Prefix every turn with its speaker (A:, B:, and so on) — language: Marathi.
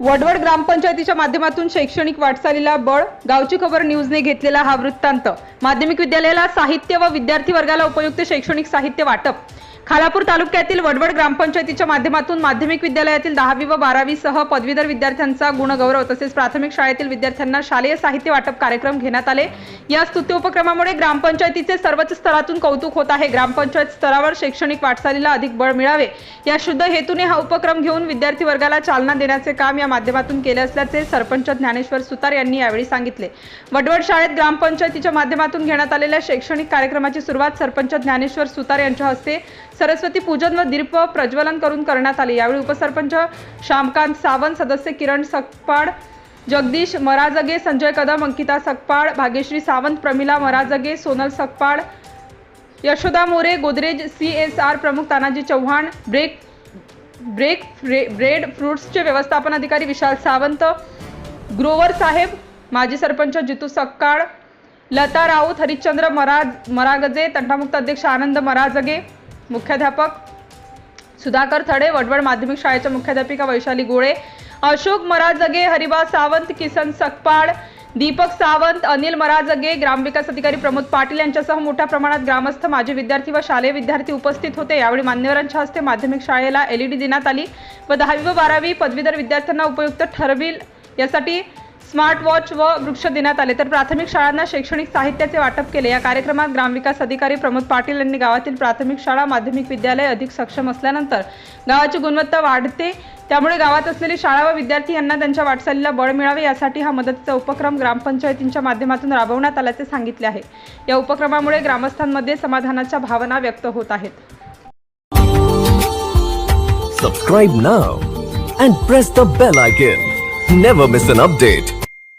A: वडवड ग्रामपंचायतीच्या माध्यमातून शैक्षणिक वाटचालीला बळ गावची खबर न्यूजने घेतलेला हा वृत्तांत. माध्यमिक विद्यालयाला साहित्य व विद्यार्थी वर्गाला उपयुक्त शैक्षणिक साहित्य वाटप. खालापूर तालुक्यातील वडवड ग्रामपंचायतीच्या माध्यमातून माध्यमिक विद्यालयातील दहावी व बारावी सह पदवीधर विद्यार्थ्यांचा गुणगौरव तसेच प्राथमिक शाळेतील विद्यार्थ्यांना शालेय साहित्य वाटप कार्यक्रम घेण्यात आले. या स्तुत्य उपक्रमामुळे ग्रामपंचायतीचे सर्वच स्तरातून कौतुक होत आहे. ग्रामपंचायत स्तरावर शैक्षणिक वाटचालीला अधिक बळ मिळावे. या शुद्ध हेतूने हा उपक्रम घेऊन विद्यार्थी वर्गाला चालना देण्याचे काम या माध्यमातून केले असल्याचे सरपंच ज्ञानेश्वर सुतार यांनी यावेळी सांगितले. वडवड शाळेत ग्रामपंचायतीच्या माध्यमातून घेण्यात आलेल्या शैक्षणिक कार्यक्रमाची सुरुवात सरपंच ज्ञानेश्वर सुतार यांच्या हस्ते सरस्वती पूजन व दीप प्रज्वलन करून करण्यात आले. यावेळी उपसरपंच श्यामकांत सावंत सदस्य Kiran Sakpad Jagdish Marajge Sanjay Kadam Ankita Sakpal Bhagyashree Sawant Pramila Marajge Sonal Sakpal Yashoda More Godrej C S R प्रमुख तानाजी चव्हाण ब्रेक ब्रेक फ्रे- ब्रेड फ्रुट्सचे व्यवस्थापन अधिकारी विशाल सावंत ग्रोवर साहेब माजी सरपंच जितू सक्काळ लता राऊत हरिश्चंद्र मराज मरागजे तंटामुक्त अध्यक्ष आनंद मराजगे मुख्याध्यापक सुधाकर थडे वडवड माध्यमिक शाळेच्या मुख्याध्यापिका वैशाली गोळे अशोक मराजगे हरिबा सावंत किसन सकपाळ दीपक सावंत अनिल मराजगे ग्रामविकास अधिकारी प्रमोद पाटील यांच्यासह मोठ्या प्रमाणात ग्रामस्थ माजी विद्यार्थी व शालेय विद्यार्थी उपस्थित होते. यावेळी मान्यवरांच्या हस्ते माध्यमिक शाळेला एलईडी देण्यात आली व दहावी व बारावी पदवीधर विद्यार्थ्यांना उपयुक्त ठरविल यासाठी स्मार्ट वॉच व वृक्ष देण्यात आले. तर प्राथमिक शाळांना शैक्षणिक साहित्याचे वाटप केले. या कार्यक्रमात ग्रामविकास अधिकारी प्रमोद पाटील यांनी गावातील प्राथमिक शाळा माध्यमिक विद्यालय अधिक सक्षम असल्यानंतर गावाची गुणवत्ता वाढते. त्यामुळे गावात असलेली शाळा व विद्यार्थी यांना त्यांच्या वाटचालीला बळ मिळावे यासाठी हा मदतीचा उपक्रम ग्रामपंचायतींच्या माध्यमातून राबवण्यात आल्याचे सांगितले आहे. या उपक्रमामुळे ग्रामस्थांमध्ये समाधानाच्या भावना व्यक्त होत आहेत.
B: Subscribe now and press the bell icon never miss an update